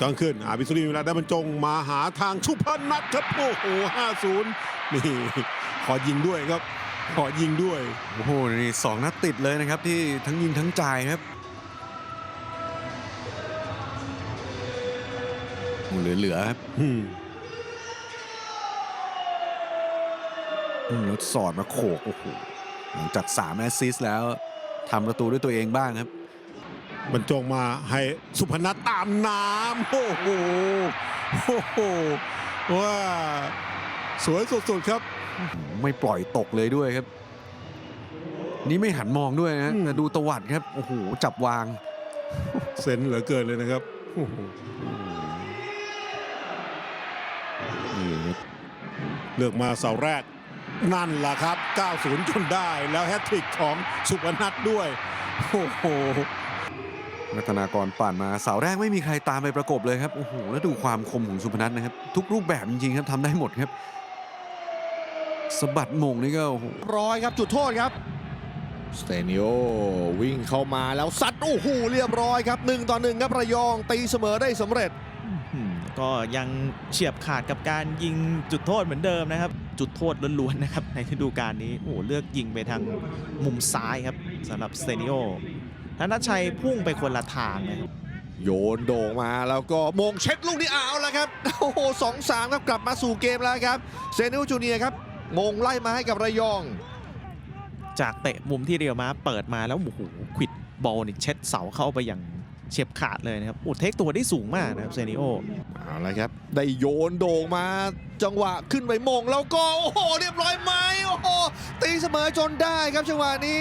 จองขึ้นอาบิสุรีเวลาได้บรรจงมาหาทางชุพนัทครับโอ้โห5-0นี่ขอยิงด้วยครับ ขอยิงด้วย โอ้โห นี่สองนัดติดเลยนะครับที่ทั้งยิงทั้งจ่ายครับโอ้เหลือๆครับอืมอืมแล้วสอดมาโขกโอ้โหหลังจาก3แอสซิสต์แล้วทำประตูด้วยตัวเองบ้างครับ บรรจงมาให้สุพนัทตามน้ำโอ้โหโอ้โหว่าสวยสุดๆครับ ไม่ปล่อยตกเลยด้วยครับ นี่ไม่หันมองด้วยนะอืมแต่ดูตวัดครับโอ้โหจับวาง เซนเหลือเกินเลยนะครับโอ้โหนี่ครับเลือกมาเสาแรกนั่นแหละครับ 90 จนได้แล้วแฮตทริกของสุพนัทด้วย โอ้โห รัตนากรปั่นมาเสาแรกไม่มีใครตามไปประกบเลยครับโอ้โหแล้วดูความคมของสุพนัทนะครับ ทุกรูปแบบจริงๆครับทำได้หมดครับสะบัดมงนี่ก็โอ้โหร้อยครับจุดโทษครับสเตนิโอวิ่งเข้ามาแล้วซัดโอ้โหเรียบร้อยครับ1ต่อ1ครับระยองตีเสมอได้สำเร็จอืมก็ยังเฉียบขาดกับการยิงจุดโทษเหมือนเดิมนะครับ จุดโทษล้วนๆนะครับในฤดูกาลนี้โอ้โหเลือกยิงไปทางมุมซ้ายครับสำหรับสเตนิโอ ธนชัยพุ่งไปคนละทางนะครับโยนโด่งมาแล้วก็มงเช็ดลูกนี้เอาแล้วครับโอ้โหสองสามครับกลับมาสู่เกมแล้วครับเซนิวจูเนียร์ครับมงไล่มาให้กับระยอง จากเตะมุมที่เรียวมาเปิดมาแล้วโอ้โหควิดบอลนี่เช็ดเสาเข้าไปอย่างเฉียบขาดเลยนะครับโอ้เทคตัวได้สูงมากนะครับเซนิโอเอาละครับ ได้โยนโด่งมาจังหวะขึ้นไปมงแล้วก็โอ้โหเรียบร้อยไหมโอ้โหตีเสมอจนได้ครับจังหวะนี้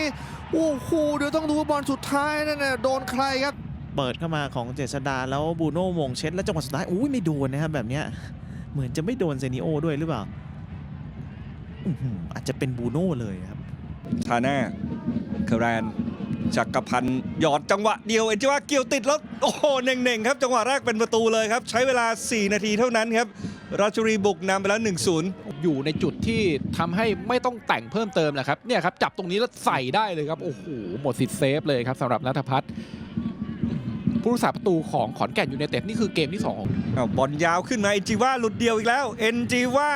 โอ้โหเดี๋ยวต้องดูว่าบอลสุดท้ายนั่นน่ะโดนใครครับ เปิดเข้ามาของเจษดาแล้วบูโน่มงเช็ดแล้วจังหวะสุดท้ายอุ้ยไม่โดนนะครับแบบเนี้ยเหมือนจะไม่โดนเซนิโอด้วยหรือเปล่าอื้อหืออาจจะเป็นบูโน่เลยครับทาน่าเคอรานจักรพันธ์หยอดจังหวะเดียวเอ็นจิว่าเกี่ยวติดแล้วโอ้โหเน่งๆครับ จังหวะแรกเป็นประตูเลยครับ ใช้เวลา 4 นาทีเท่านั้นครับ ราชบุรีบุกนำไปแล้ว 1-0 อยู่ในจุดที่ทำให้ไม่ต้องแต่งเพิ่มเติมนะครับเนี่ยครับจับตรงนี้แล้วใส่ได้เลยครับ โอ้โห หมดสิทธิ์เซฟเลยครับสำหรับนัทพัฒน์ผู้รักษาประตูของขอนแก่นยูไนเต็ดนี่คือเกมที่2ของ อ้าวบอลยาวขึ้นมาเอ็นจีว่าหลุดเดียวอีกแล้วเอ็นจีว่า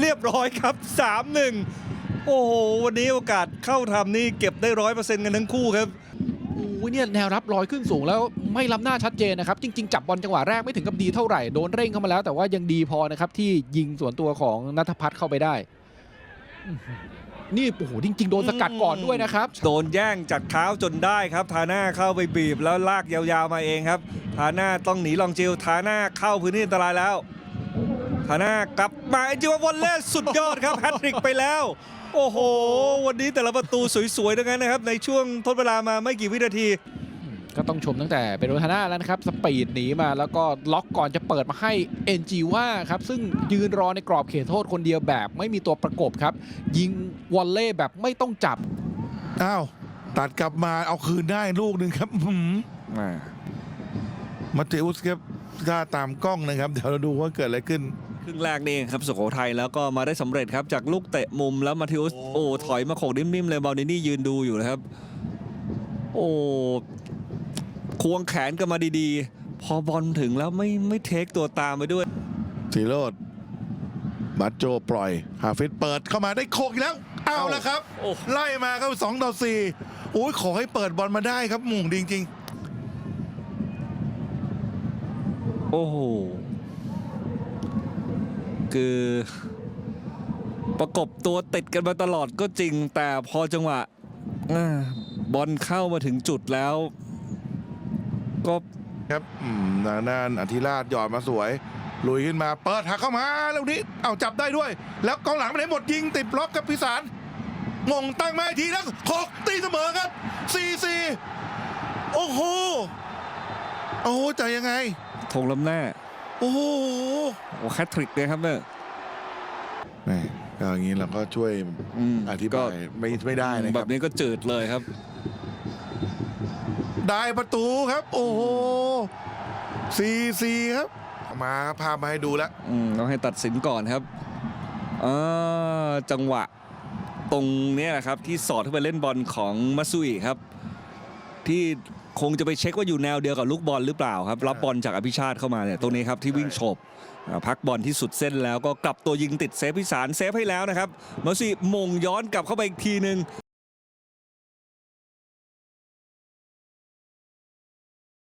เรียบร้อยครับ 3-1 โอ้โห วันนี้โอกาสเข้าทำนี่เก็บได้ร้อยเปอร์เซ็นต์กันทั้งคู่ครับโอ้ย เนี่ยแนวรับลอยขึ้นสูงแล้วไม่ล้ำหน้าชัดเจนนะครับ จริง ๆ จับบอลจังหวะแรกไม่ถึงกับดีเท่าไหร่โดนเร่งเข้ามาแล้ว แต่ว่ายังดีพอนะครับที่ยิงส่วนตัวของนัทพัฒน์เข้าไปได้ นี่โอ้โหจริง ๆ โดนสกัดก่อนด้วยนะครับ โดนแย่งจากเท้าจนได้ครับ ทาน่าเข้าไปบีบแล้วลากยาวๆมาเองครับ ทาน่าต้องหนีลองจิวทาน่าเข้าพื้นที่อันตรายแล้ว ทาน่ากลับมาเอ็นจิวาวอลเล่สุดยอดครับแฮตทริกไปแล้ว โอ้โห วันนี้แต่ละประตูสวยๆทั้งนั้นนะครับ ในช่วงทดเวลามาไม่กี่วินาที ก็ต้องชมตั้งแต่เป็นโรทาน่าแล้วนะครับ สปีดหนีมาแล้วก็ล็อกก่อนจะเปิดมาให้เอ็นจีว่าครับ ซึ่งยืนรอในกรอบเขตโทษคนเดียวแบบ ไม่มีตัวประกบครับ ยิงวอลเล่แบบไม่ต้องจับอ้าวตัดกลับมาเอาคืนได้ลูกหนึ่งครับอื้อหือมาเตอุสครับถ้าตามกล้องนะครับ เดี๋ยวเราดูว่าเกิดอะไรขึ้น ครึ่งแรกนี่เองครับสุโขทัยแล้วก็มาได้สำเร็จครับจากลูกเตะมุมแล้วมาทิวสโอ้ถอยมาโขกนิ่มๆเลยบอลนี่ยืนดูอยู่นะครับ โอ้ควงแขนกันมาดีๆ พอบอลถึงแล้วไม่ไม่เทคตัวตามไปด้วยสีโรดบัตโจปล่อยฮาฟิตเปิดเข้ามาได้โคกอีกแล้ว เอาแล้วครับโอ้ไล่มาครับสองต่อสี่โอ้ยขอให้เปิดบอลมาได้ครับหมุ่งดีจริงโอ้โห คือ ประกบตัวติดกันมาตลอดก็จริง แต่พอจังหวะอ่าบอลเข้ามาถึงจุดแล้ว ก็ๆครับอืมทางด้านอธิราชหยอดมาสวย ลุยขึ้นมาเปิดหักเข้ามาแล้วนี้เอาจับได้ด้วย แล้วกองหลังไปไหนหมดยิงติดบล็อกกับพิสารมงตั้งมาอีกทีแล้วโคกตีเสมอครับสี่สี่โอ้โห โอ้โหจะยังไงทงล้ำหน้า โอ้โหโอ้แคททริกเลยครับเนี่ยแหม่ก็อย่างนี้เราก็ช่วยมอธิก็บายไม่ไม่ได้นะคแบรับบนี้ก็จืดเลยครับ ได้ประตูครับ โอ้โหสี่สี่ครับ มาพามาให้ดูแล้ว อืมต้องให้ตัดสินก่อนครับอ่าจังหวะตรงเนี้ยแหละครับที่สอดเข้าไปเล่นบอลของมัสซุอิครับ ที่ คงจะไปเช็คว่าอยู่แนวเดียวกับลูกบอลหรือเปล่าครับ รับบอลจากอภิชาติเข้ามาเนี่ยตรงนี้ครับที่วิ่งโฉบอ่าพักบอลที่สุดเส้นแล้วก็กลับตัวยิงติดเซฟพิสารเซฟให้แล้วนะครับเมอร์ซี่มงย้อนกลับเข้าไปอีกทีหนึ่ง